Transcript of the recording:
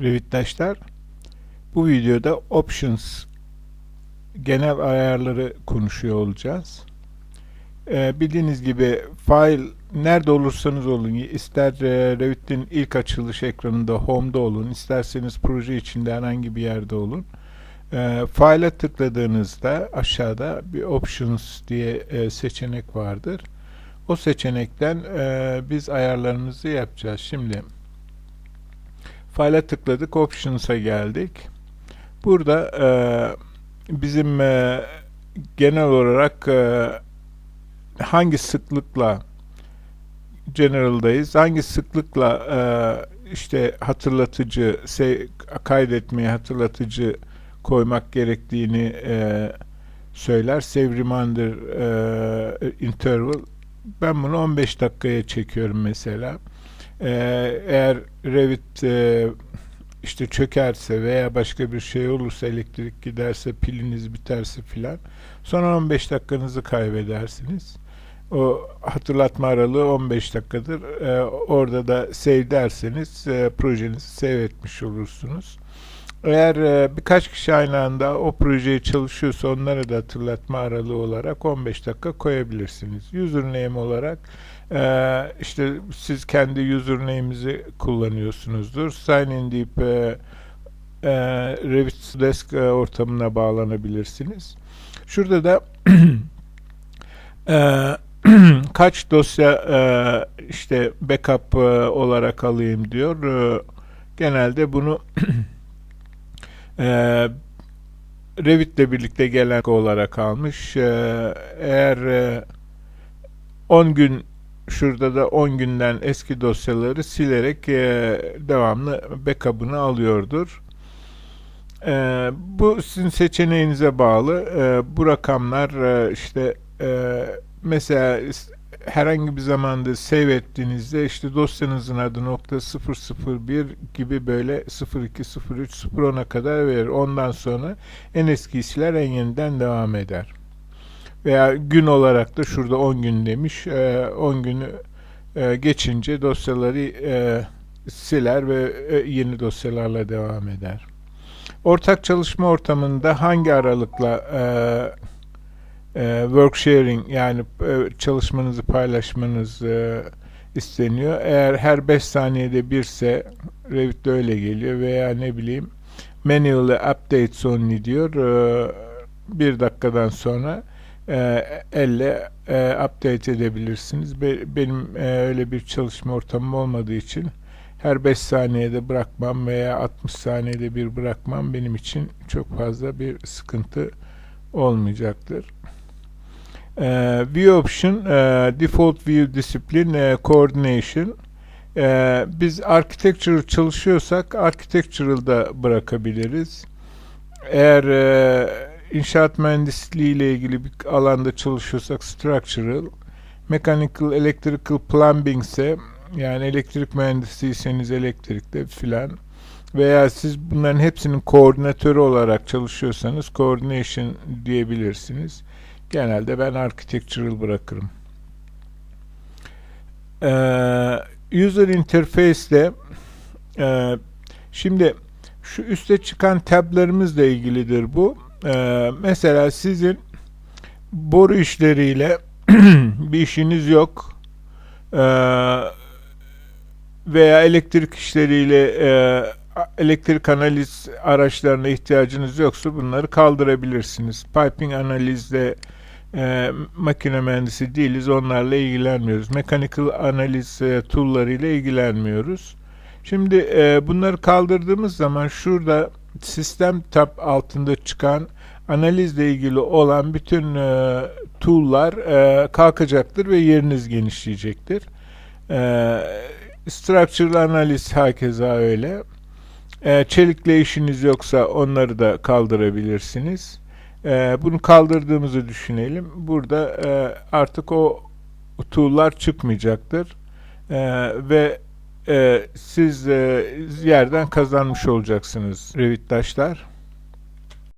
Revit'taşlar. Bu videoda Options genel ayarları konuşuyor olacağız. Ee, bildiğiniz gibi file nerede olursanız olun, ister e, Revit'in ilk açılış ekranında Home'da olun, isterseniz proje içinde herhangi bir yerde olun. E, file'a tıkladığınızda aşağıda bir Options diye e, seçenek vardır. O seçenekten e, biz ayarlarımızı yapacağız. Şimdi File'a tıkladık, Options'a geldik. Burada e, bizim e, genel olarak e, hangi sıklıkla General'dayız, hangi sıklıkla e, işte hatırlatıcı, se, kaydetmeye hatırlatıcı koymak gerektiğini e, söyler. Save Reminder e, Interval. Ben bunu 15 dakikaya çekiyorum mesela. Ee, eğer Revit e, işte çökerse veya başka bir şey olursa elektrik giderse piliniz biterse filan sonra 15 dakikanızı kaybedersiniz. O hatırlatma aralığı 15 dakikadır. Ee, orada da save derseniz e, projenizi save etmiş olursunuz. Eğer e, birkaç kişi aynı anda o projeyi çalışıyorsa onlara da hatırlatma aralığı olarak 15 dakika koyabilirsiniz. Username olarak e, işte siz kendi username'inizi kullanıyorsunuzdur. Sign in deyip e, e, Revit Desk e, ortamına bağlanabilirsiniz. Şurada da e, kaç dosya e, işte backup e, olarak alayım diyor. E, genelde bunu e, Revit'le birlikte gelen olarak almış. E, eğer e, 10 gün şurada da 10 günden eski dosyaları silerek e, devamlı backup'ını alıyordur. E, bu sizin seçeneğinize bağlı. E, bu rakamlar e, işte e, mesela herhangi bir zamanda save ettiğinizde işte dosyanızın adı nokta 001 gibi böyle 02, 03, 010'a kadar verir. Ondan sonra en eskisiler en yeniden devam eder. Veya gün olarak da şurada 10 gün demiş. 10 günü e, geçince dosyaları e, siler ve e, yeni dosyalarla devam eder. Ortak çalışma ortamında hangi aralıkla work sharing yani çalışmanızı paylaşmanız isteniyor. Eğer her 5 saniyede birse Revit'te öyle geliyor veya ne bileyim manually updates only diyor. Bir dakikadan sonra e, elle e, update edebilirsiniz. Be, benim e, öyle bir çalışma ortamım olmadığı için her 5 saniyede bırakmam veya 60 saniyede bir bırakmam benim için çok fazla bir sıkıntı olmayacaktır. View option, e, default view discipline, e, coordination. E, biz architectural çalışıyorsak architectural'da bırakabiliriz. Eğer e, inşaat mühendisliği ile ilgili bir alanda çalışıyorsak structural, mechanical, electrical, plumbing ise yani elektrik mühendisiyseniz elektrikte filan veya siz bunların hepsinin koordinatörü olarak çalışıyorsanız coordination diyebilirsiniz. Genelde ben architectural bırakırım. Ee, user interface de e, şimdi şu üste çıkan tablarımızla ilgilidir bu. Ee, mesela sizin boru işleriyle bir işiniz yok ee, veya elektrik işleriyle e, elektrik analiz araçlarına ihtiyacınız yoksa bunları kaldırabilirsiniz. Piping analizde e, makine mühendisi değiliz, onlarla ilgilenmiyoruz. Mechanical analiz e, tool'larıyla ilgilenmiyoruz. Şimdi e, bunları kaldırdığımız zaman şurada sistem tab altında çıkan analizle ilgili olan bütün e, tool'lar e, kalkacaktır ve yeriniz genişleyecektir. E, structural analiz hakeza öyle. E, çelikle işiniz yoksa onları da kaldırabilirsiniz. E, bunu kaldırdığımızı düşünelim. Burada e, artık o tool'lar çıkmayacaktır. E, ve e, siz e, yerden kazanmış olacaksınız Revit'taşlar.